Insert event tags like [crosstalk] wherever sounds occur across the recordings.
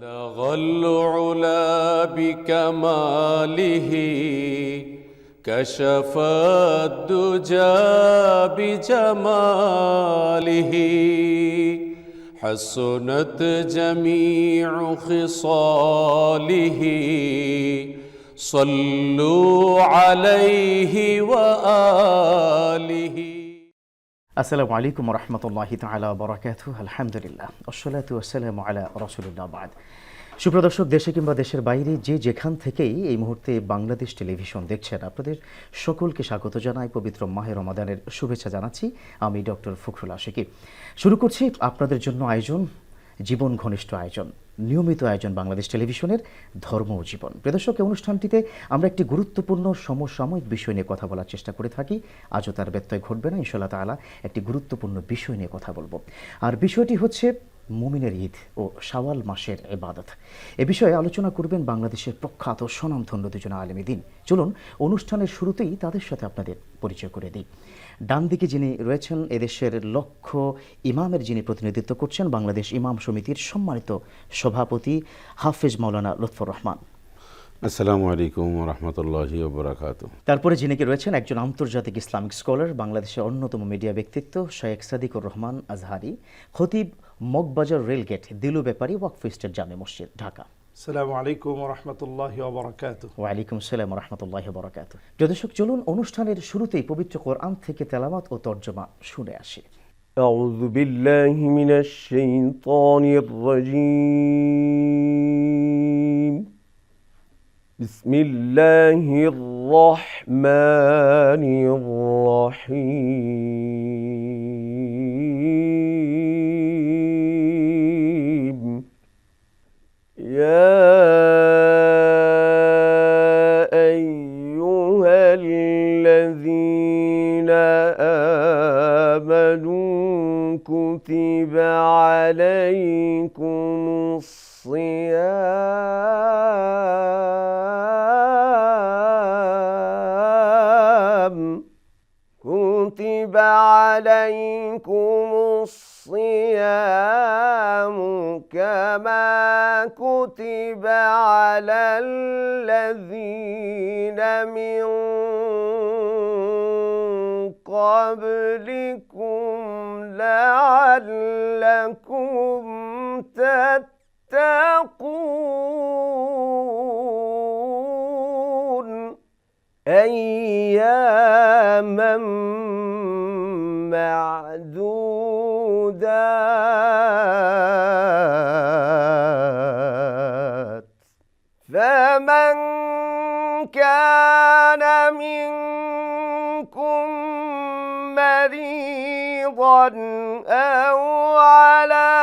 بلغ العلا بكماله كشف الدجى بجماله. حسنت جميع خصاله صلوا عليه وآله. আসসালামু আলাইকুম রহমতুল্লাহ তালা বরাকাত আলহামদুলিল্লাহ আসসালাতু আসসালামু আলা রসুলিল্লাহ বাদ। সুপ্রদর্শক দেশে কিংবা দেশের বাইরে যে যেখান থেকেই এই মুহূর্তে বাংলাদেশ টেলিভিশন দেখছেন, আপনাদের সকলকে স্বাগত জানাই, পবিত্র মাহে রমাদানের শুভেচ্ছা জানাচ্ছি। আমি ডক্টর ফখরুল আশিকি। শুরু করছি আপনাদের জন্য আয়োজন জীবন ঘনিষ্ঠ আয়োজন, নিয়মিত আয়োজন বাংলাদেশ টেলিভিশনের ধর্ম ও জীবন। প্রদর্শক অনুষ্ঠানটিতে আমরা একটি গুরুত্বপূর্ণ সমসাময়িক বিষয় নিয়ে কথা বলার চেষ্টা করে থাকি। আজও তার ব্যত্যয় ঘটবে না ইনশাল্লাহ তালা একটি গুরুত্বপূর্ণ বিষয় নিয়ে কথা বলব। আর বিষয়টি হচ্ছে মুমিনের ঈদ ও শাওয়াল মাসের এবাদত। এ বিষয়ে আলোচনা করবেন বাংলাদেশের প্রখ্যাত স্বনামধন্য দুজন আলেমী দিন চলুন অনুষ্ঠানের শুরুতেই তাদের সাথে আপনাদের পরিচয় করে দিই। ডান দিকে যিনি রয়েছেন এদেশের লক্ষ্য ইমামের যিনি প্রতিনিধিত্ব করছেন বাংলাদেশ ইমাম সমিতির সম্মানিত সভাপতি হাফেজ মাওলানা লুৎফর রহমান। আসসালামু আলাইকুম রহমতুল্লাহি ওবরাকাত তারপরে যিনি কি রয়েছেন একজন আন্তর্জাতিক ইসলামিক স্কলার বাংলাদেশের অন্যতম মিডিয়া ব্যক্তিত্ব শেখ সাদিকুর রহমান আজহারি। খতিব মগবাজার রেলগেট দিলু ব্যাপারী ওয়াকফ স্টেট জামে মসজিদ ঢাকা السلام عليكم ورحمة الله وبركاته ওয়ালাইকুম সালাম রহমতুল্লাহ বরাকাত দর্শক চলুন অনুষ্ঠানের শুরুতেই পবিত্র কোরআন থেকে তেলাওয়াত ও তর্জমা শুনে আসি أعوذ بالله من الشيطان الرجيم بسم الله الرحمن الرحيم أيها الذين آمنوا كتب عليكم الصيام. كتب عليكم الصيام كما كتب على الذين من قبلكم لعلكم تتقون أياما معدودات أو على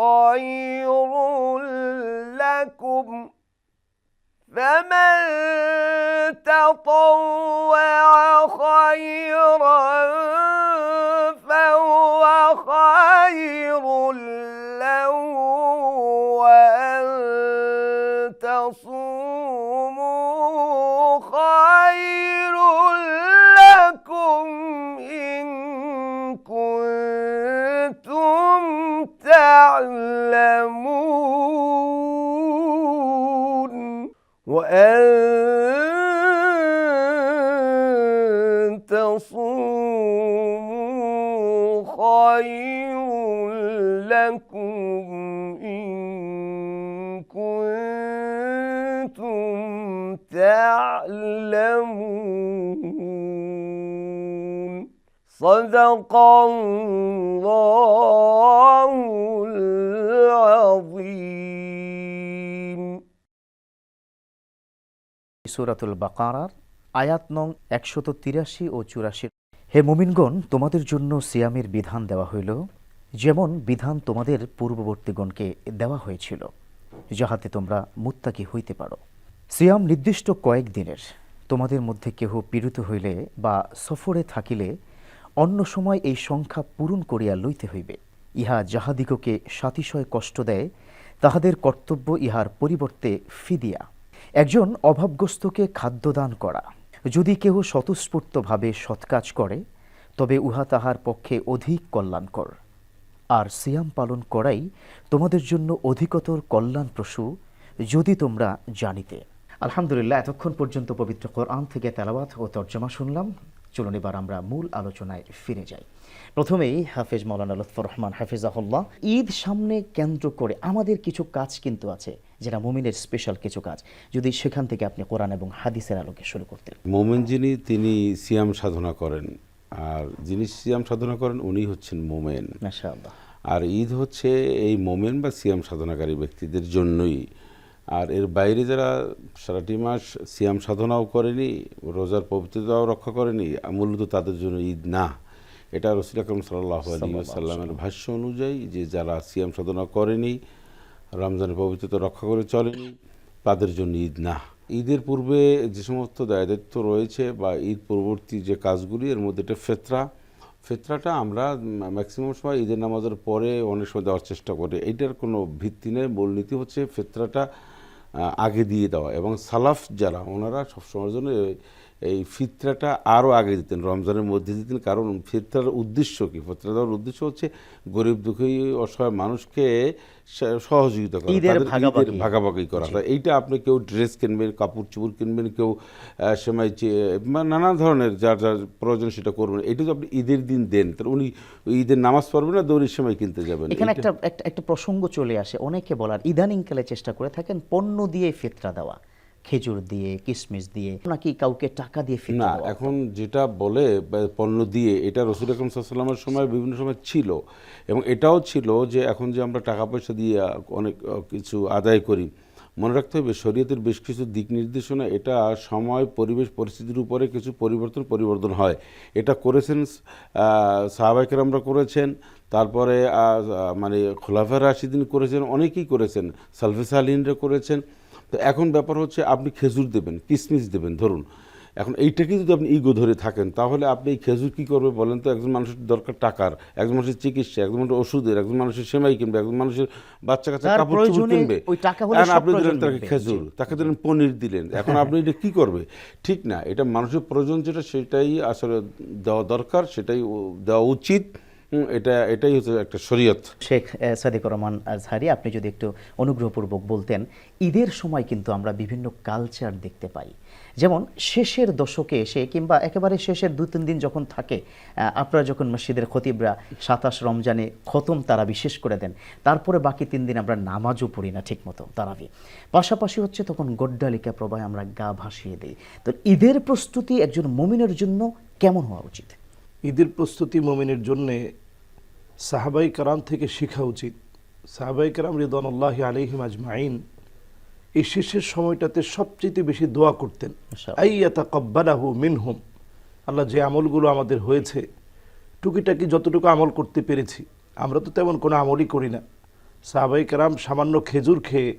خير لكم فمن تطوع خيرا فهو خير له تعلمون وأن تصوموا خير لكم إن كنتم تعلمون. صدق الله العظيم সুরাতুল বাকারার আয়াত নং একশত তিরাশি ও চুরাশি হে মুমিনগণ তোমাদের জন্য সিয়ামের বিধান দেওয়া হইল যেমন বিধান তোমাদের পূর্ববর্তীগণকে দেওয়া হয়েছিল যাহাতে তোমরা মুত্তাকি হইতে পারো সিয়াম নির্দিষ্ট কয়েক দিনের তোমাদের মধ্যে কেহ পীড়িত হইলে বা সফরে থাকিলে অন্য সময় এই সংখ্যা পূরণ করিয়া লইতে হইবে। ইহা যাহাদিগকে সাতিশয় কষ্ট দেয়, তাহাদের কর্তব্য ইহার পরিবর্তে ফিদিয়া। একজন অভাবগ্রস্তকে খাদ্যদান করা। যদি কেহ স্বতঃস্ফূর্তভাবে সৎকাজ করে, তবে উহা তাহার পক্ষে অধিক কল্যাণকর। আর সিয়াম পালন করাই তোমাদের জন্য অধিকতর কল্যাণপ্রসূ, যদি তোমরা জানিতে। আলহামদুলিল্লাহ, এতক্ষণ পর্যন্ত পবিত্র কোরআন থেকে তেলাওয়াত ও তর্জমা শুনলাম। চলুন এবার আমরা মূল আলোচনায় ফিরে যাই। প্রথমেই হাফেজ মৌলানা লুৎফর রহমান হাফিজাহুল্লাহ ঈদ সামনে কেন্দ্র করে আমাদের কিছু কাজ কিন্তু আছে যেটা মুমিনের স্পেশাল কিছু কাজ। যদি সেখান থেকে আপনি কোরআন এবং হাদিসের আলোকে শুরু করতেন। মোমেন যিনি তিনি সিয়াম সাধনা করেন। আর যিনি সিয়াম সাধনা করেন উনি হচ্ছেন মোমেন। আর ঈদ হচ্ছে এই মোমেন বা সিয়াম সাধনাকারী ব্যক্তিদের জন্যই। আর এর বাইরে যারা সারাটি মাস সিয়াম সাধনাও করেনি রোজার পবিত্রতাও রক্ষা করেনি মূলত তাদের জন্য ঈদ না। এটা রসুল আকরম সাল্লাহ সাল্লামের ভাষ্য অনুযায়ী যে যারা সিয়াম সাধনা করেনি রমজানের পবিত্রতা রক্ষা করে চলেনি তাদের জন্য ঈদ না। ঈদের পূর্বে যে সমস্ত দায় দায়িত্ব রয়েছে বা ঈদ পূর্ববর্তী যে কাজগুলি এর মধ্যে একটা ফেতরা। ফেতরাটা আমরা ম্যাক্সিমাম সময় ঈদের নামাজের পরে অনেক সময় দেওয়ার চেষ্টা করি। এইটার কোনো ভিত্তি নেই মূলনীতি হচ্ছে ফেতরাটা আগে দিয়ে দেওয়া এবং সালাফ যারা ওনারা সবসময়ের জন্য এই- ফিতরাটা আরও আগে দিতেন রমজানের মধ্যে দিতেন। কারণ ফিতরার উদ্দেশ্য কি? ফিতরা দেওয়ার উদ্দেশ্য হচ্ছে গরিব দুঃখী অসহায় মানুষকে সহযোগিতা করা ঈদের ভাগাভাগি। করা। এইটা আপনি কেউ ড্রেস কিনবেন কাপড় চোপড় কিনবেন কেউ সেমাই নানা ধরনের যার যার প্রয়োজন সেটা করবেন। এটা তো আপনি ঈদের দিন দেন তাহলে উনি ঈদের নামাজ পড়বেন না দৌড়ির সময় কিনতে যাবেন। এখানে একটা একটা প্রসঙ্গ চলে আসে। অনেকে বলার ইদানিংকালে চেষ্টা করে থাকেন পণ্য দিয়ে ফিতরা দেওয়া। খেজুর দিয়ে কিশমিশ দিয়ে নাকি কাউকে টাকা দিয়ে না এখন যেটা বলে পণ্য দিয়ে এটা রসুল আকরম সাল্লামের সময় বিভিন্ন সময় ছিল। এবং এটাও ছিল যে এখন যে আমরা টাকা পয়সা দিয়ে অনেক কিছু আদায় করি মনে রাখতে হবে শরীয়তের বেশ কিছু দিক নির্দেশনা এটা সময় পরিবেশ পরিস্থিতির উপরে কিছু পরিবর্তন পরিবর্তন হয়। এটা করেছেন সাহাবাইকের আমরা করেছেন তারপরে মানে খোলাফার রাশিদিন করেছেন অনেকেই করেছেন। সালফেস আলিনরা করেছেন তো এখন ব্যাপার হচ্ছে আপনি খেজুর দেবেন কিসমিস দেবেন ধরুন। এখন এইটাকে যদি আপনি ইগো ধরে থাকেন তাহলে আপনি এই খেজুর কী করবে বলেন তো? একজন মানুষের দরকার টাকার একজন মানুষের চিকিৎসা একজন মানুষের ওষুধের একজন মানুষের সেমাই কিনবে একজন মানুষের বাচ্চা কাচ্চা কাপড় চোপড় কিনবে। আপনি দিলেন তাকে খেজুর তাকে দিলেন পনির দিলেন এখন আপনি এটা কী করবে? ঠিক না এটা মানুষের প্রয়োজন যেটা সেটাই আসলে দেওয়া দরকার সেটাই দেওয়া উচিত। এটা এটাই হচ্ছে একটা শরীয়ত। শেখ আহ, সাদিকুর রহমান আজহারি আপনি যদি একটু অনুগ্রহপূর্বক বলতেন ঈদের সময় কিন্তু আমরা বিভিন্ন কালচার দেখতে পাই। যেমন শেষের দশকে এসে কিংবা একেবারে শেষের দু তিন দিন যখন থাকে আপনারা যখন মসজিদের খতিবরা সাতাশ রমজানে খতম তারা বিশেষ করে দেন তারপরে বাকি তিন দিন আমরা নামাজও পড়ি না ঠিকমতো তারাবি। পাশাপাশি হচ্ছে তখন গড্ডালিকা প্রবাহে আমরা গা ভাসিয়ে দিই। তো ঈদের প্রস্তুতি একজন মমিনের জন্য কেমন হওয়া উচিত? ঈদের প্রস্তুতি মোমিনের জন্যে সাহাবাই কারাম থেকে শেখা উচিত। সাহাবাই কারাম রিদানুল্লাহ আলহিম আজমাইন এই শেষের সময়টাতে সবচেয়ে বেশি দোয়া করতেন। আইয়াতা কব্বালাহু মিনহুম। আল্লাহ যে আমলগুলো আমাদের হয়েছে টুকিটাকি যতটুকু আমল করতে পেরেছি আমরা তো তেমন কোনো আমলই করি না। সাহাবাই কারাম সামান্য খেজুর খেয়ে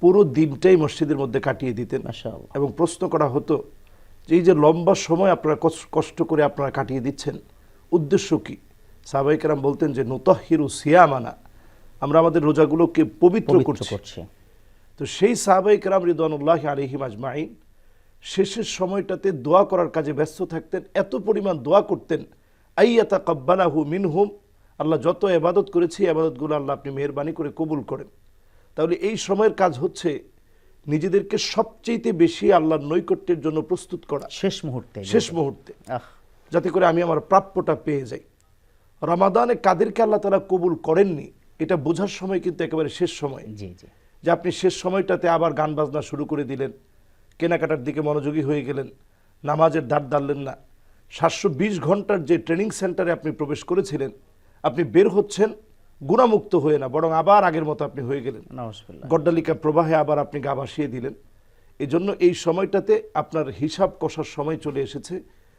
পুরো দিনটাই মসজিদের মধ্যে কাটিয়ে দিতেন। এবং প্রশ্ন করা হতো যে এই যে লম্বা সময় আপনারা কষ্ট করে আপনারা কাটিয়ে দিচ্ছেন উদ্দেশ্য কি? সাহাবাইকেরাম বলতেন যে নোতাহিরু সিয়ামানা আমরা আমাদের রোজাগুলোকে পবিত্র করছি। করছে। তো সেই সাহাবাইকেরাম রিদনুল্লাহ আলহিম আজমাইন শেষের সময়টাতে দোয়া করার কাজে ব্যস্ত থাকতেন এত পরিমাণ দোয়া করতেন আইয়াতা কাব্বালাহু মিনহুম আল্লাহ যত এবাদত করেছি এবাদতগুলো আল্লাহ আপনি মেহরবানি করে কবুল করেন। তাহলে এই সময়ের কাজ হচ্ছে নিজেদেরকে সবচেয়ে বেশি আল্লাহর নৈকট্যের জন্য প্রস্তুত করা। শেষ মুহূর্তে। শেষ মুহূর্তে। যাতে করে আমি আমার প্রাপ্যটা পেয়ে যাই। রমাদানে কাদেরকে আল্লাহ তারা কবুল করেননি এটা বোঝার সময় কিন্তু একেবারে শেষ সময়। জি জি। যে আপনি শেষ সময়টাতে আবার গান বাজনা শুরু করে দিলেন কেনাকাটার দিকে মনোযোগী হয়ে গেলেন নামাজের ধার ধারলেন না। সাতশো বিশ ঘণ্টার যে ট্রেনিং সেন্টারে আপনি প্রবেশ করেছিলেন আপনি বের হচ্ছেন গুণামুক্ত হয়ে না বরং আবার আগের মতো আপনি হয়ে গেলেন। গড্ডালিকা প্রবাহে আবার আপনি গা ভাসিয়ে দিলেন। এই জন্য এই সময়টাতে আপনার হিসাব কষার সময় চলে এসেছে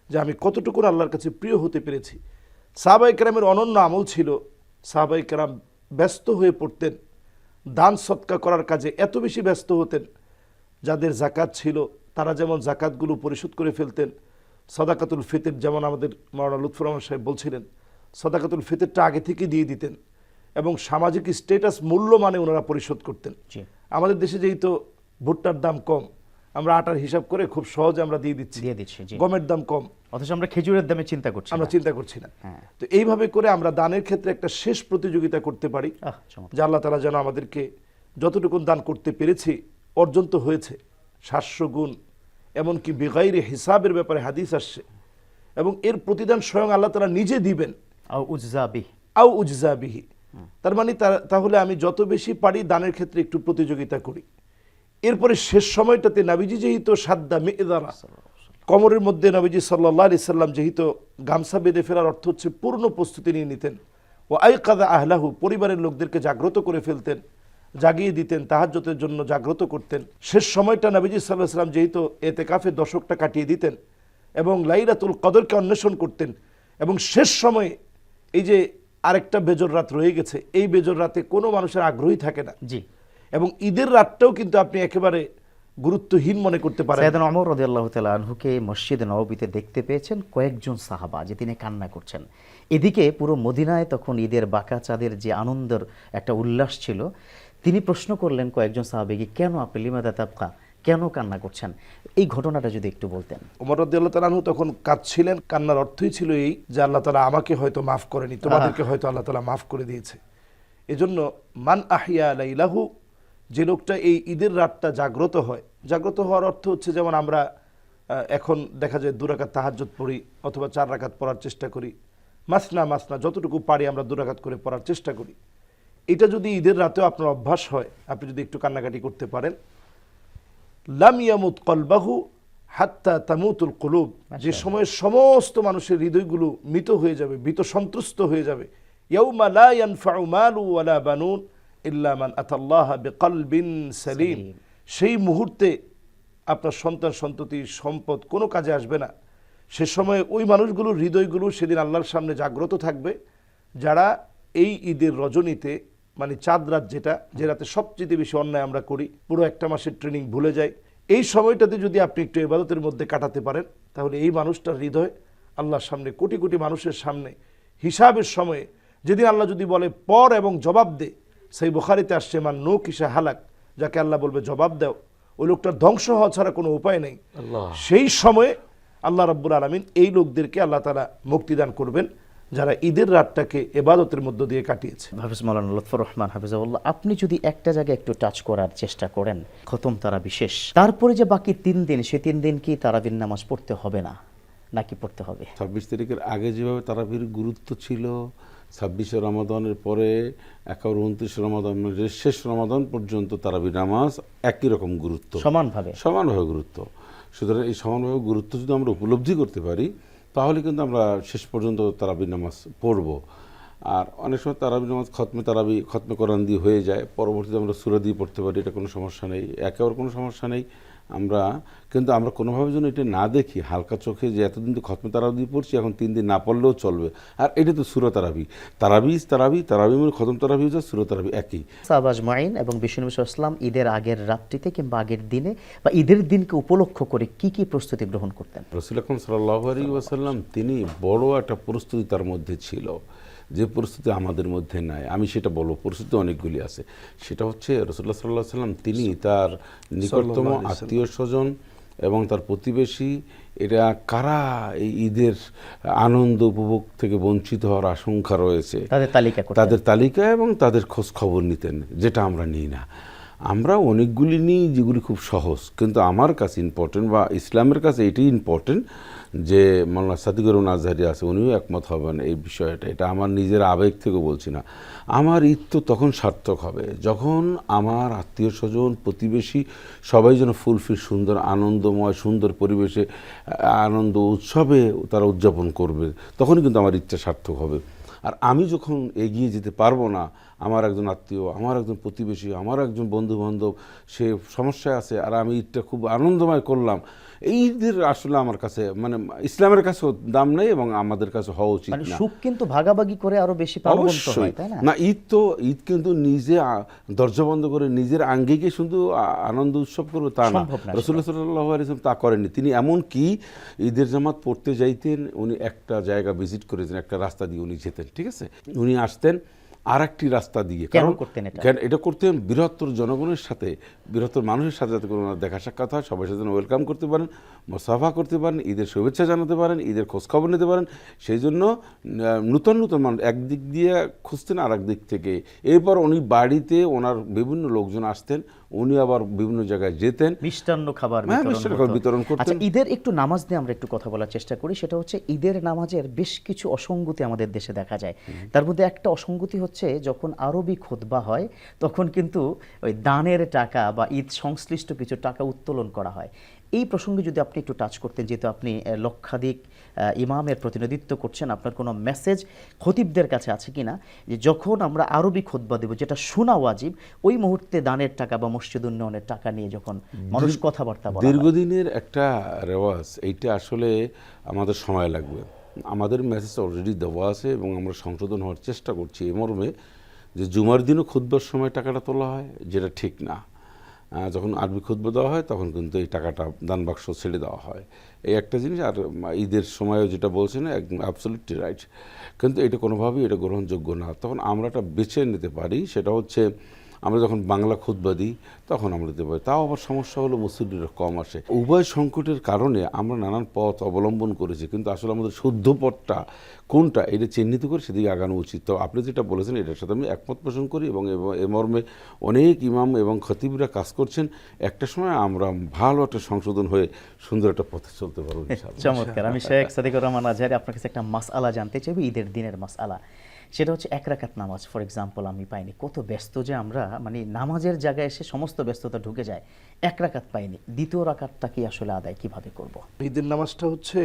যে আমি কতটুকু আল্লাহর কাছে প্রিয় হতে পেরেছি। সাহাবাই কেরামের অনন্য আমল ছিল সাহাবাই কেরাম ব্যস্ত হয়ে পড়তেন দান সৎকা করার কাজে এত বেশি ব্যস্ত হতেন যাদের জাকাত ছিল তারা যেমন জাকাতগুলো পরিশোধ করে ফেলতেন। সদাকাতুল ফিতর যেমন আমাদের মাওলানা লুৎফুর রহমান সাহেব বলছিলেন সদাকাতুল ফিতেরটা আগে থেকে দিয়ে দিতেন। এবং সামাজিক স্টেটাস মূল্য মানে ওনারা পরিশোধ করতেন। আমাদের দেশে যেহেতু ভুট্টার দাম কম আমরা আটার হিসাব করে খুব সহজে আমরা দিয়ে দিচ্ছি। দিয়ে দিচ্ছি। গমের দাম কম। অথচ আমরা খেজুরের দামে চিন্তা করছি আমরা চিন্তা করছি না। হ্যাঁ। তো এইভাবে করে আমরা দানের ক্ষেত্রে একটা শেষ প্রতিযোগিতা করতে পারি। যে আল্লাহ তালা যেন আমাদেরকে যতটুকু দান করতে পেরেছি অর্জন তো হয়েছে। সাতশো গুণ এমনকি বেগাইরে হিসাবের ব্যাপারে হাদিস আসছে। এবং এর প্রতিদান স্বয়ং আল্লাহ তালা নিজে দিবেন। আও উজজাবি আও উজজাবিহি তার মানে তাহলে আমি যত বেশি পারি দানের ক্ষেত্রে একটু প্রতিযোগিতা করি। এরপরে শেষ সময়টাতে নাবিজি যেহেতু সাদ্দা মেয়েদারা কমরের মধ্যে নবীজি সাল্লাহ আলি সাল্লাম যেহেতু গামছা বেঁধে ফেরার অর্থ হচ্ছে পূর্ণ প্রস্তুতি নিয়ে নিতেন। ও আই কাদা আহলাহু, পরিবারের লোকদেরকে জাগ্রত করে ফেলতেন, জাগিয়ে দিতেন তাহাজ্যতের জন্য জাগ্রত করতেন। শেষ সময়টা নবীজি সাল্লাহ সাল্লাম যেহেতু এতে কাফে দশকটা কাটিয়ে দিতেন এবং লাইরাতুল কদরকে অন্বেষণ করতেন এবং শেষ সময়ে এই যে আরেকটা বেজর রাত রয়ে গেছে। এই বেজর রাতে কোনো মানুষের আগ্রহী থাকে না। জি। এবং ঈদের রাতটাও কিন্তু আপনি একেবারে গুরুত্বহীন মনে করতে পারেন। অমর রদি আল্লাহ তালা আনহুকে মসজিদ নববীতে দেখতে পেয়েছেন কয়েকজন সাহাবা যে তিনি কান্না করছেন। এদিকে পুরো মদিনায় তখন ঈদের বাঁকা চাঁদের যে আনন্দের একটা উল্লাস ছিল তিনি প্রশ্ন করলেন কয়েকজন সাহাবেকে কেন আপনি লিমাদা তাবকা? কেন কান্না করছেন? এই ঘটনাটা যদি একটু বলতেন। ওমর রদিয়াল্লাহ তালাহু তখন কাঁদছিলেন। কান্নার অর্থই ছিল এই যে আল্লাহ তালা আমাকে হয়তো মাফ করেনি তোমাদেরকে হয়তো আল্লাহ তালা মাফ করে দিয়েছে। এজন্য মান আহিয়া লাইলাহু যে লোকটা এই ঈদের রাতটা জাগ্রত হয় জাগ্রত হওয়ার অর্থ হচ্ছে যেমন আমরা এখন দেখা যায় দুরাকাত তাহাজ্জুদ পড়ি অথবা চার রাকাত পড়ার চেষ্টা করি। মাসনা মাসনা যতটুকু পারি আমরা দুরাকাত করে পড়ার চেষ্টা করি। এটা যদি ঈদের রাতেও আপনার অভ্যাস হয় আপনি যদি একটু কান্নাকাটি করতে পারেন লাম ইয়ামুত কলবাহু হাত্তা তামুতুল কুলুব। যে সময় সমস্ত মানুষের হৃদয়গুলো মৃত হয়ে যাবে মৃত সন্ত্রস্ত হয়ে যাবে। ইয়াউমা লা ইয়ানফাউ মালু ওয়ালা বানুন ইল্লা মান আতাল্লাহ বিকলবিন সালিম। সেই মুহূর্তে আপনার সন্তান সন্ততি সম্পদ কোনো কাজে আসবে না। সে সময় ওই মানুষগুলোর হৃদয়গুলো সেদিন আল্লাহর সামনে জাগ্রত থাকবে যারা এই ঈদের রজনীতে মানে চাঁদ রাত যেটা যে রাতে সবচেয়ে বেশি অন্যায় আমরা করি পুরো একটা মাসের ট্রেনিং ভুলে যাই। এই সময়টাতে যদি আপনি একটু এবাদতের মধ্যে কাটাতে পারেন তাহলে এই মানুষটার হৃদয় আল্লাহর সামনে কোটি কোটি মানুষের সামনে হিসাবের সময়ে যেদিন আল্লাহ যদি বলে পর এবং জবাব দে সেই বুখারিতে আসছে মান নো কিসা হালাক যাকে আল্লাহ বলবে জবাব দাও। ওই লোকটার ধ্বংস হওয়া ছাড়া কোনো উপায় নেই। সেই সময়ে আল্লাহ রাব্বুল আলমিন এই লোকদেরকে আল্লাহ তালা মুক্তিদান করবেন। যারা ঈদের রাতটাকে এবাদতের মধ্য দিয়ে কাটিয়েছে। হাফিজ মৌলানা লুৎফর রহমান হাফিজাউল্লাহ আপনি যদি একটা জায়গায় একটু টাচ করার চেষ্টা করেন খতম তারা বিশেষ। তারপরে যে বাকি তিন দিন সে তিন দিন কি তারাবির নামাজ পড়তে হবে না? নাকি পড়তে হবে? ছাব্বিশ তারিখের আগে যেভাবে তারাবির গুরুত্ব ছিল ছাব্বিশে রমাদানের পরে একেবারে উনত্রিশে রমাদানের শেষ রমাদান পর্যন্ত তারাবি নামাজ একই রকম গুরুত্ব। সমানভাবে? সমানভাবে গুরুত্ব। সুতরাং এই সমানভাবে গুরুত্ব যদি আমরা উপলব্ধি করতে পারি তাহলে কিন্তু আমরা শেষ পর্যন্ত তারাবি নামাজ পড়ব। আর অনেক সময় তারাবি নামাজ খতমে তারাবি খতমে কোরআন দিয়ে হয়ে যায়। পরবর্তীতে আমরা সুরা দিয়ে পড়তে পারি এটা কোনো সমস্যা নেই। একেবারে কোনো সমস্যা নেই। আমরা কিন্তু আমরা কোনোভাবে যেন এটা না দেখি হালকা চোখে যে এতদিন তো খতমে তারাবি দিয়ে পড়ছি এখন তিন দিন না পড়লেও চলবে। আর এটা তো সুরা তারাবি। তারাবি তারাবি তারাবি মানে খতম তারাবি হচ্ছে সুরা তারাবি একই। সাহবাজ মাইন এবং বিষ্ণু ইসলাম ঈদের আগের রাত্রিতে কিংবা আগের দিনে বা ঈদের দিনকে উপলক্ষ করে কি কি প্রস্তুতি গ্রহণ করতেন? রসুল আকরম সাল্লাহ আলী ওয়াসাল্লাম তিনি বড় একটা প্রস্তুতি তার মধ্যে ছিল। যে পরিস্থিতি আমাদের মধ্যে নাই। আমি সেটা বলব পরিস্থিতি অনেকগুলি আছে। সেটা হচ্ছে রসুল্লাহ সাল্লাহ সাল্লাম তিনি তার নিকটতম আত্মীয় স্বজন এবং তার প্রতিবেশী এটা কারা এই ঈদের আনন্দ উপভোগ থেকে বঞ্চিত হওয়ার আশঙ্কা রয়েছে তাদের তালিকা তাদের তালিকা এবং তাদের খোঁজ খবর নিতেন যেটা আমরা নিই না। আমরা অনেকগুলি নিই যেগুলি খুব সহজ। কিন্তু আমার কাছে ইম্পর্টেন্ট বা ইসলামের কাছে এটাই ইম্পর্টেন্ট যে মাল্লা সাদিকুর আজহারি আছে, উনিও একমত হবেন এই বিষয়টা। এটা আমার নিজের আবেগ থেকে বলছি না। আমার ঈদ তো তখন সার্থক হবে। যখন আমার আত্মীয় স্বজন, প্রতিবেশী সবাই যেন ফুলফিল সুন্দর আনন্দময়, সুন্দর পরিবেশে আনন্দ, উৎসবে তারা উদযাপন করবে, তখনই কিন্তু আমার ইচ্ছা সার্থক হবে। আর আমি যখন এগিয়ে যেতে পারব না, আমার একজন আত্মীয়, আমার একজন প্রতিবেশী, আমার একজন বন্ধু বান্ধব সে সমস্যায় আছে আর আমি ঈদটা খুব আনন্দময় করলাম এই ঈদের আসলে আমার কাছে মানে ইসলামের কাছেও দাম নেই এবং আমাদের কাছে হওয়া উচিত মানে না। সুখ কিন্তু ভাগাভাগি করে আরও বেশি অবশ্যই। না? ঈদ তো ঈদ কিন্তু নিজে দরজা বন্ধ করে নিজের আঙ্গিকে শুধু আনন্দ উৎসব করবে তা না। রসুল্লাহ সাল্লাহ আলিয়াম তা করেননি। তিনি এমন কি ঈদের জামাত পড়তে যাইতেন উনি একটা জায়গা ভিজিট করেছেন একটা রাস্তা দিয়ে উনি যেতেন ঠিক আছে? উনি আসতেন আর একটি রাস্তা দিয়ে। কারণ করতেন এটা? কেন এটা করতেন বৃহত্তর জনগণের সাথে বৃহত্তর মানুষের সাথে যাতে কোনো দেখা সাক্ষাৎ হয় সবাই সাথে ওয়েলকাম করতে পারেন মোসাফা করতে পারেন ঈদের শুভেচ্ছা জানাতে পারেন ঈদের খোঁজখবর নিতে পারেন। সেই জন্য নূতন নূতন মানুষ একদিক দিয়ে খুঁজতেন আর দিক থেকে। এরপর উনি বাড়িতে ওনার বিভিন্ন লোকজন আসতেন উনি আবার বিভিন্ন জায়গায় যেতেন। মিষ্টান্ন খাবার হ্যাঁ, বিতরণ করতেন। আচ্ছা ঈদের একটু নামাজ নিয়ে আমরা একটু কথা বলার চেষ্টা করি। সেটা হচ্ছে ঈদের নামাজের বেশ কিছু অসঙ্গতি আমাদের দেশে দেখা যায়। তার মধ্যে একটা অসঙ্গতি হচ্ছে যখন আরবি খোদবা হয় তখন কিন্তু ওই দানের টাকা বা ঈদ সংশ্লিষ্ট কিছু টাকা উত্তোলন করা হয়। এই প্রসঙ্গে যদি আপনি একটু টাচ করতেন যেহেতু আপনি লক্ষাধিক ইমামের প্রতিনিধিত্ব করছেন আপনার কোনো মেসেজ খতিবদের কাছে আছে কিনা? যে যখন আমরা আরবি খোদবা দেব যেটা শোনা ওয়াজিব ওই মুহূর্তে দানের টাকা বা মসজিদ উন্নয়নের টাকা নিয়ে যখন মানুষ কথাবার্তা বলে দীর্ঘদিনের একটা রেওয়াজ এইটা আসলে আমাদের সময় লাগবে। আমাদের মেসেজ অলরেডি দেওয়া আছে এবং আমরা সংশোধন হওয়ার চেষ্টা করছি। এ মর্মে যে জুমার দিনও খুদ্বার সময় টাকাটা তোলা হয় যেটা ঠিক না। যখন আরবি খুদ্ব দেওয়া হয়, তখন কিন্তু এই টাকাটা দান বাক্স ছেড়ে দেওয়া হয়। এই একটা জিনিস, আর ঈদের সময়ও যেটা বলছেন একদম অ্যাবসলিউটলি রাইট কিন্তু এটা কোনোভাবেই এটা গ্রহণযোগ্য না। তখন আমরা এটা বেছে নিতে পারি, সেটা হচ্ছে আমরা যখন বাংলা খুতবা দিই তখন আমরা পারি। তাও আবার সমস্যা হলো মুসলিমরা কম আসে। উভয় সংকটের কারণে আমরা নানান পথ অবলম্বন করেছি কিন্তু আসলে আমাদের শুদ্ধ পথটা কোনটা এটা চিহ্নিত করে সেদিকে আগানো উচিত। তো আপনি যেটা বলেছেন এটার সাথে আমি একমত পোষণ করি এবং এ- মর্মে অনেক ইমাম এবং খতিবরা কাজ করছেন। একটা সময় আমরা ভালো একটা সংশোধন হয়ে সুন্দর একটা পথে চলতে পারব। [laughs] চমৎকার। আমি শেখ সাদিকুর রহমান আজহারি আপনার কাছে একটা মাসআলা জানতে চাইব ঈদের দিনের মাসআলা। সেটা হচ্ছে এক রাকাত নামাজ ফর এক্সাম্পল আমি পাইনি। কত ব্যস্ত যে আমরা মানে নামাজের জায়গায় এসে সমস্ত ব্যস্ততা ঢুকে যায় এক রাকাত পাইনি। দ্বিতীয় রাকাতটা কি আসলে আদায় কীভাবে করব? ঈদের নামাজটা হচ্ছে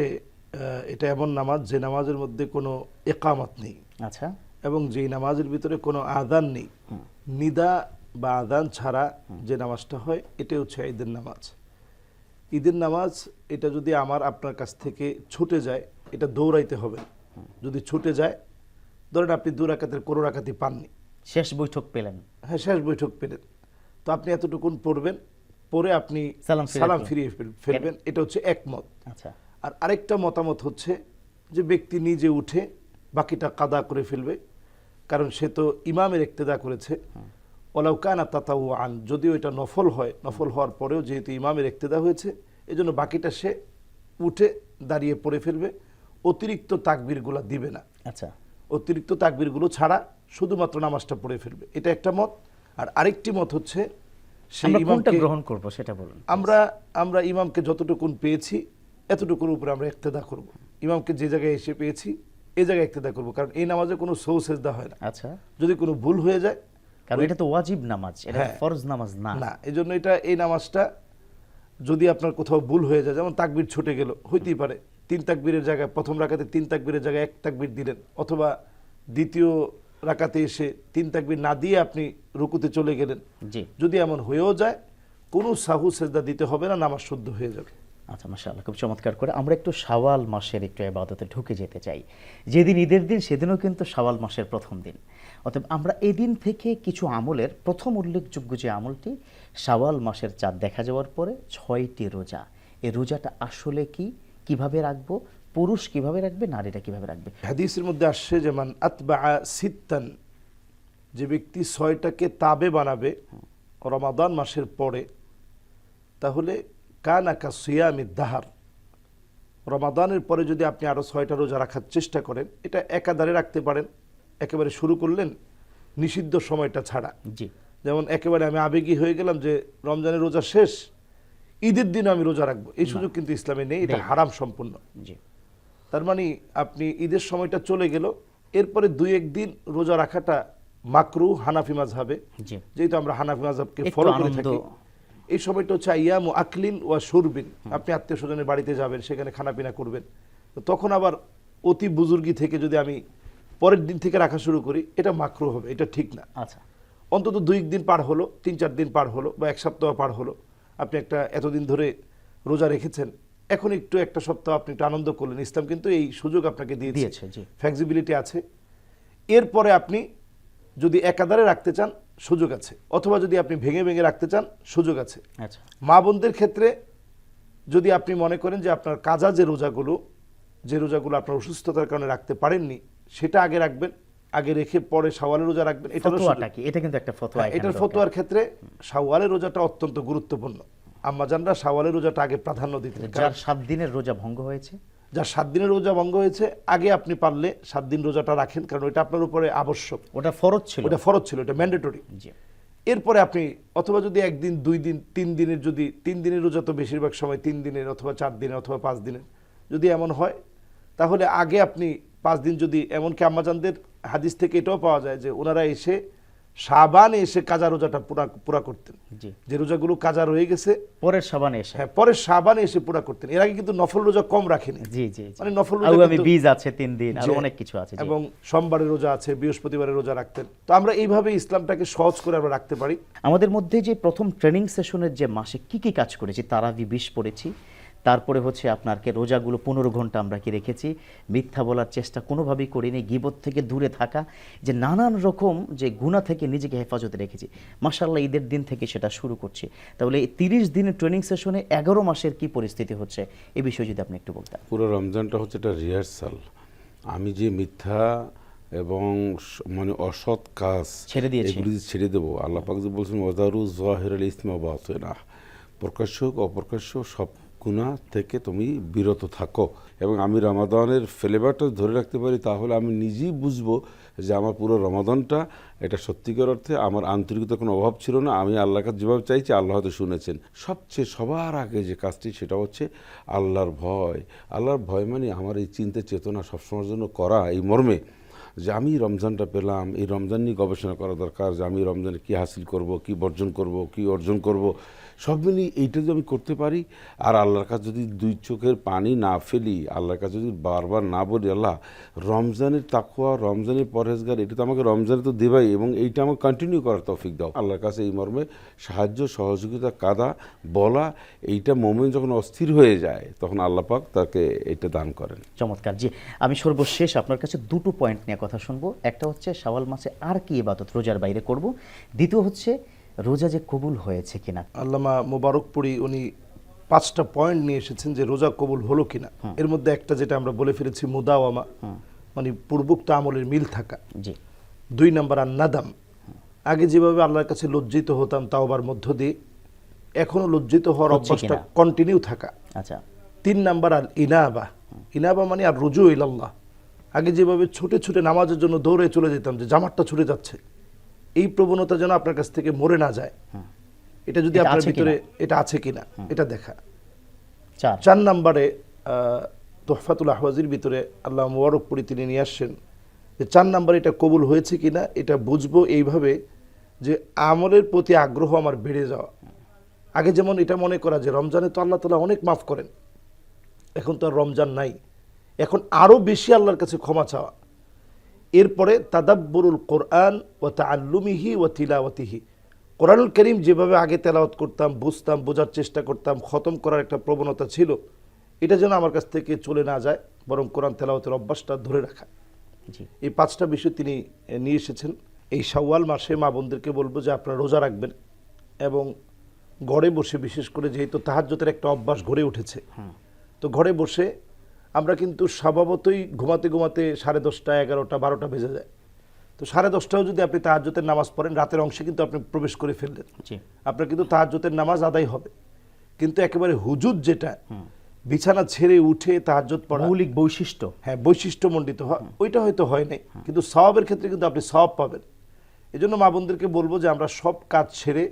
এটা এমন নামাজ যে নামাজের মধ্যে কোনো একামত নেই। আচ্ছা। এবং যেই নামাজের ভিতরে কোনো আদান নেই নিদা বা আদান ছাড়া যে নামাজটা হয় এটা হচ্ছে ঈদের নামাজ। ঈদের নামাজ এটা যদি আমার আপনার কাছ থেকে ছুটে যায় এটা দৌড়াইতে হবে। যদি ছুটে যায় ধরেন আপনি দু রাকাতের কোনো রাকাতি পাননি। শেষ বৈঠক পেলেন। হ্যাঁ শেষ বৈঠক পেলেন। তো আপনি এতটুকুন পড়বেন পরে আপনি সালাম ফিরিয়ে সালাম ফেলবেন। ফিরিয়ে ফেলবেন। এটা হচ্ছে একমত। আচ্ছা। আর আরেকটা মতামত হচ্ছে যে ব্যক্তি নিজে উঠে বাকিটা কাদা করে ফেলবে কারণ সে তো ইমামের ইক্তেদা করেছে। ওলাউকানা তাতাউ আন যদিও এটা নফল হয় নফল হওয়ার পরেও যেহেতু ইমামের ইক্তেদা হয়েছে এজন্য বাকিটা সে উঠে দাঁড়িয়ে পড়ে ফেলবে অতিরিক্ত তাকবিরগুলা দিবে না। আচ্ছা। অতিরিক্ত তাকবিরগুলো ছাড়া শুধুমাত্র নামাজটা পড়ে ফেলবে। এটা একটা মত। আর আরেকটি মত হচ্ছে সেই ইমামকে গ্রহণ করব সেটা বলুন আমরা আমরা ইমামকে যতটুকুন পেয়েছি এতটুকুর উপরে আমরা ইক্তেদা করব। ইমামকে যে জায়গায় এসে পেয়েছি এই জায়গায় ইক্তেদা করব। কারণ এই নামাজে কোনো সৌ সেজদা হয় না। আচ্ছা। যদি কোনো ভুল হয়ে যায় কারণ এটা তো ওয়াজিব নামাজ এটা হ্যাঁ। ফরজ নামাজ না। না এই জন্য এটা এই নামাজটা যদি আপনার কোথাও ভুল হয়ে যায় যেমন তাকবির ছুটে গেল হইতেই পারে। তিন তাকবীরের জায়গায় প্রথম রাকাতে তিন তাকবীরের জায়গায় এক তাকবীর দিলেন অথবা দ্বিতীয় রাকাতে এসে তিন তাকবীর না দিয়ে আপনি রুকুতে চলে গেলেন। জি। যদি এমন হয়েও যায় কোনো সাহু সেজদা দিতে হবে না নামাজ শুদ্ধ হয়ে যাবে। আচ্ছা মাশাআল্লাহ খুব চমৎকার করে আমরা একটু শাওয়াল মাসের একটু এবাদতে ঢুকে যেতে চাই। যেদিন ঈদের দিন সেদিনও কিন্তু শাওয়াল মাসের প্রথম দিন। অতএব আমরা এদিন থেকে কিছু আমলের প্রথম উল্লেখযোগ্য যে আমলটি শাওয়াল মাসের চাঁদ দেখা যাওয়ার পরে ছয়টি রোজা। এই রোজাটা আসলে কি? কীভাবে রাখব পুরুষ কীভাবে রাখবে নারীরা কীভাবে রাখবে? হাদিসের মধ্যে আসছে যেমন আতবা সিত্তান যে ব্যক্তি ছয়টাকে তাবে বানাবে রমাদান মাসের পরে তাহলে কানাকা সিয়ামি দাহার। রমাদানের পরে যদি আপনি আরও ছয়টা রোজা রাখার চেষ্টা করেন এটা একাধারে রাখতে পারেন। একেবারে শুরু করলেন নিষিদ্ধ সময়টা ছাড়া। জি। যেমন একেবারে আমি আবেগী হয়ে গেলাম যে রমজানের রোজা শেষ ঈদের দিনে আমি রোজা রাখব। এই সুযোগ কিন্তু ইসলামে নেই এটা হারাম সম্পূর্ণ। তার মানে আপনি ঈদের সময়টা চলে গেল এরপরে দুই একদিন রোজা রাখাটা মাকরু হানাফি মাঝহাবে যেহেতু আমরা হানাফি মাঝহাবকে ফলো করে থাকি এই সময়টা হচ্ছে ও আকলিন ওয়া সুরবিন আপনি আত্মীয় স্বজনের বাড়িতে যাবেন সেখানে খানাপিনা করবেন। তো তখন আবার অতি বুজুর্গি থেকে যদি আমি পরের দিন থেকে রাখা শুরু করি এটা মাকরু হবে এটা ঠিক না। আচ্ছা। অন্তত দুই দিন পার হলো তিন চার দিন পার হলো বা এক সপ্তাহ পার হলো। আপনি একটা এতদিন ধরে রোজা রেখেছেন এখন একটু একটা সপ্তাহ আপনি একটু আনন্দ করলেন। ইসলাম কিন্তু এই সুযোগ আপনাকে দিয়েছে। দিয়েছে। ফ্লেক্সিবিলিটি আছে। এরপরে আপনি যদি একাধারে রাখতে চান সুযোগ আছে। অথবা যদি আপনি ভেঙে ভেঙে রাখতে চান সুযোগ আছে। আচ্ছা। মা বোনদের ক্ষেত্রে যদি আপনি মনে করেন যে আপনার কাজা যে রোজাগুলো যে রোজাগুলো আপনার অসুস্থতার কারণে রাখতে পারেননি সেটা আগে রাখবেন। আগে রেখে পরে সাওয়ালের রোজা রাখবেন এটা। ফতোয়াটা কি? এটা কিন্তু একটা ফতোয়া হ্যাঁ, এটার ফতোয়ার ক্ষেত্রে শাওয়ালের রোজাটা অত্যন্ত গুরুত্বপূর্ণ। আম্মাজানরা শাওয়ালের রোজাটা আগে প্রাধান্য দিতেন যার সাত দিনের রোজা ভঙ্গ হয়েছে। যার সাত দিনের রোজা ভঙ্গ হয়েছে আগে আপনি পারলে সাত দিন রোজাটা রাখেন কারণ ওইটা আপনার উপরে আবশ্যক। ওটা ফরজ ছিল। ওটা ফরজ ছিল এটা ম্যান্ডেটরি। জি। এরপরে আপনি অথবা যদি একদিন দুই দিন তিন দিনের যদি তিন দিনের রোজা তো বেশিরভাগ সময় তিন দিনের অথবা চার দিনের অথবা পাঁচ দিনের। যদি এমন হয় তাহলে আগে আপনি পাঁচ দিন যদি এমনকি আম্মাজানদের হাদিস থেকে এটাও পাওয়া যায় যে ওনারা এসে সাবানে এসে কাজা রোজাটা পুরা পুরা করতেন। যে রোজাগুলো কাজা রয়ে গেছে পরের সাবানে এসে। হ্যাঁ পরে সাবানে এসে পুরা করতেন। এর আগে কিন্তু নফল রোজা কম রাখেনি। জি জি। মানে নফল রোজা আমি বীজ আছে তিন দিন আর অনেক কিছু আছে এবং সোমবারের রোজা আছে বৃহস্পতিবারের রোজা রাখতেন। তো আমরা এইভাবে ইসলামটাকে সহজ করে আমরা রাখতে পারি। আমাদের মধ্যে যে প্রথম ট্রেনিং সেশনের যে মাসে কি কি কাজ করেছি তারাবি বিশ পড়েছি তারপরে হচ্ছে আপনারকে রোজাগুলো পনেরো ঘণ্টা আমরা কি রেখেছি। মিথ্যা বলার চেষ্টা কোনোভাবেই করিনি গিবত থেকে দূরে থাকা যে নানান রকম যে গুণা থেকে নিজেকে হেফাজতে রেখেছি। মাসাল্লাহ ঈদের দিন থেকে সেটা শুরু করছি। তাহলে এই তিরিশ দিনের ট্রেনিং সেশনে এগারো মাসের কি পরিস্থিতি হচ্ছে এ বিষয়ে যদি আপনি একটু বলতেন। পুরো রমজানটা হচ্ছে একটা রিহার্সাল আমি যে মিথ্যা এবং মানে অসৎ কাজ ছেড়ে দিয়েছি। এগুলি ছেড়ে দেবো আল্লাহ পাক যে বলছেন ওয়াদারু জহির আল ইসমা বাতিনা। প্রকাশ্য হোক অপ্রকাশ্য সব গুণা থেকে তুমি বিরত থাকো। এবং আমি রমাদানের ফ্লেভারটা ধরে রাখতে পারি, তাহলে আমি নিজেই বুঝব যে আমার পুরো রমাদানটা, এটা সত্যিকার অর্থে আমার আন্তরিকতার কোনো অভাব ছিল না, আমি আল্লাহর কাছে যেভাবে চাইছি আল্লাহ হয়তো শুনেছেন। সবচেয়ে সবার আগে যে কাজটি, সেটা হচ্ছে আল্লাহর ভয়। আল্লাহর ভয় মানে আমার এই চিন্তা চেতনা সবসময়ের জন্য করা এই মর্মে যে আমি রমজানটা পেলাম, এই রমজান নিয়ে গবেষণা করা দরকার, যে আমি রমজানে কী হাসিল করব, কি বর্জন করব, কি অর্জন করব। সব মিলিয়ে এইটা যদি আমি করতে পারি, আর আল্লাহর কাছে যদি দুই চোখের পানি না ফেলি, আল্লাহর কাছে যদি বারবার না বলি, আল্লাহ, রমজানের তাকুয়া রমজানের পরহেজগার, এটা তো আমাকে রমজানে তো দেবাই এবং এইটা আমাকে কন্টিনিউ করার তৌফিক দাও। আল্লাহর কাছে এই মর্মে সাহায্য, সহযোগিতা, কাদা বলা, এইটা মোমেন্ট যখন অস্থির হয়ে যায়, তখন আল্লাহ পাক তাকে এটা দান করেন। চমৎকার। জি, আমি সর্বশেষ আপনার কাছে দুটো পয়েন্ট নিয়ে কথা শুনব। একটা হচ্ছে, শাওয়াল মাসে আর কি ইবাদত রোজার বাইরে করব? দ্বিতীয় হচ্ছে রোজা যে কবুল হয়েছে কিনা? আল্লামা মোবারকপুরি উনি পাঁচটা পয়েন্ট নিয়ে এসেছেন যে রোজা কবুল হলো কিনা। এর মধ্যে একটা যেটা আমরা বলে ফেলেছি মুদাওয়ামা। মানে পূর্বোক্ত আমলের মিল থাকা। জি। দুই নাম্বার আর নাদাম আগে যেভাবে আল্লাহর কাছে লজ্জিত হতাম তাওবার মধ্য দিয়ে এখনও লজ্জিত হওয়ার অভ্যাসটা কন্টিনিউ থাকা। আচ্ছা। তিন নাম্বার আর ইনাবা ইনাবা মানে আর রুজু ইলাল্লাহ। আগে যেভাবে ছুটে ছুটে নামাজের জন্য দৌড়ে চলে যেতাম যে জামারটা ছুটে যাচ্ছে। এই প্রবণতা যেন আপনার কাছ থেকে মরে না যায়। এটা যদি আপনার ভিতরে এটা আছে কিনা এটা দেখা। চার। নাম্বারে আহ, তোহফাতুল আহওয়াজির ভিতরে আল্লাহ মোবারকপুরি তিনি নিয়ে আসছেন যে চার নাম্বারে এটা কবুল হয়েছে কিনা এটা বুঝব এইভাবে যে আমলের প্রতি আগ্রহ আমার বেড়ে যাওয়া। আগে যেমন এটা মনে করা যে রমজানে তো আল্লাহ তালা অনেক মাফ করেন এখন তো আর রমজান নাই। এখন আরও বেশি আল্লাহর কাছে ক্ষমা চাওয়া। এরপরে তাদাব্বরুল কোরআন ও তাল্লুমিহি ও তিলাওয়াতিহি। কোরআনুল করিম যেভাবে আগে তেলাওয়াত করতাম বুঝতাম বোঝার চেষ্টা করতাম খতম করার একটা প্রবণতা ছিল এটা যেন আমার কাছ থেকে চলে না যায় বরং কোরআন তেলাওয়াতের অভ্যাসটা ধরে রাখা। এই পাঁচটা বিষয় তিনি নিয়ে এসেছেন। এই শাওয়াল মাসে মা বোনদেরকে বলব যে আপনারা রোজা রাখবেন এবং ঘরে বসে বিশেষ করে যেহেতু তাহাজ্যতের একটা অভ্যাস গড়ে উঠেছে তো ঘরে বসে আমরা কিন্তু স্বভাবতই ঘুমাতে ঘুমাতে সাড়ে দশটা এগারোটা বারোটা বেজে যায়। তো সাড়ে দশটাও যদি আপনি তাহাজ্যতের নামাজ পড়েন রাতের অংশে কিন্তু আপনি প্রবেশ করে ফেললেন। আপনার কিন্তু তাহাজ্যতের নামাজ আদায় হবে। কিন্তু একেবারে হুজুর যেটা বিছানা ছেড়ে উঠে তাহাজ্জত পড়া। মৌলিক বৈশিষ্ট্য। হ্যাঁ বৈশিষ্ট্য বৈশিষ্ট্যমণ্ডিত হয় ওইটা হয়তো হয় নাই। কিন্তু সওয়াবের ক্ষেত্রে কিন্তু আপনি সওয়াব পাবেন। এই জন্য মা বোনদেরকে বলব যে আমরা সব কাজ ছেড়ে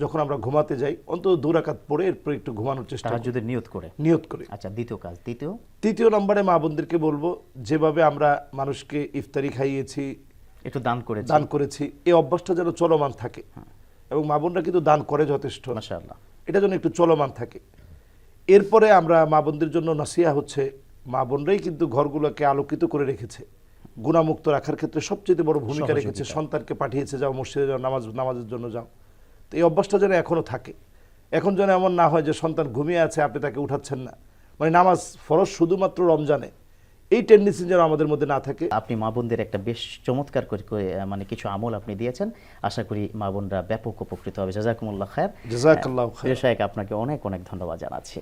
যখন আমরা ঘুমাতে যাই অন্তত দুরাকাত পড়ে এরপর একটু ঘুমানোর চেষ্টা তাহাজুদের নিয়ত করে? নিয়ত করে। আচ্ছা দ্বিতীয় কাজ তৃতীয় তৃতীয় নম্বরে মা বোনদেরকে বলব যেভাবে আমরা মানুষকে ইফতারি খাইয়েছি একটু দান করে দান করেছি এই অভ্যাসটা যেন চলমান থাকে। এবং মা বোনরা কিন্তু দান করে যথেষ্ট। মাশাআল্লাহ। এটা যেন একটু চলমান থাকে। এরপরে আমরা মা বোনদের জন্য নাসিয়া হচ্ছে মা বোনরাই কিন্তু ঘরগুলোকে আলোকিত করে রেখেছে। গুণামুক্ত রাখার ক্ষেত্রে সবচেয়ে বড় ভূমিকা রেখেছে। সন্তানকে পাঠিয়েছে যাও মসজিদে যাও নামাজ নামাজের জন্য যাও। তো এই অভ্যাসটা যেন এখনও থাকে। এখন যেন এমন না হয় যে সন্তান ঘুমিয়ে আছে আপনি তাকে উঠাচ্ছেন না। মানে নামাজ ফরজ শুধুমাত্র রমজানে। এই টেন্ডেন্সি যেন আমাদের মধ্যে না থাকে। আপনি মা বোনদের একটা বেশ চমৎকার করে মানে কিছু আমল আপনি দিয়েছেন। আশা করি মা বোনরা ব্যাপক উপকৃত হবে। জাজাকুমুল্লাহ খায়ের। জাজাকুল্লাহ খায়ের। আপনাকে অনেক অনেক ধন্যবাদ জানাচ্ছি।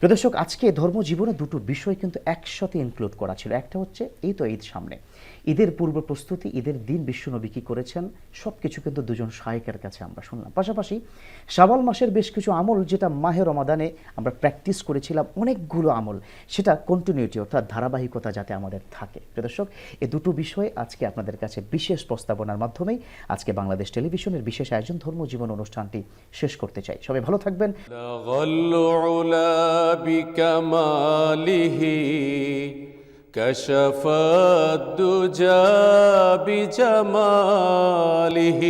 প্রদর্শক আজকে ধর্ম জীবনে দুটো বিষয় কিন্তু একসাথে ইনক্লুড করা ছিল। একটা হচ্ছে এই তো ঈদ সামনে। ঈদের পূর্ব প্রস্তুতি, ঈদের দিন বিশ্বনবী কী করেছেন সব কিছু কিন্তু দুজন সহায়কের কাছে আমরা শুনলাম। পাশাপাশি সাবাল মাসের বেশ কিছু আমল যেটা মাহে রমাদানে আমরা প্র্যাকটিস করেছিলাম, অনেকগুলো আমল, সেটা কন্টিনিউটি অর্থাৎ ধারাবাহিকতা যাতে আমাদের থাকে। প্রদর্শক এ দুটো বিষয়ে আজকে আপনাদের কাছে বিশেষ প্রস্তাবনার মাধ্যমেই আজকে বাংলাদেশ টেলিভিশনের বিশেষ আয়োজন ধর্মজীবন অনুষ্ঠানটি শেষ করতে চাই। সবাই ভালো থাকবেন। بكماله كشف الدجى بجماله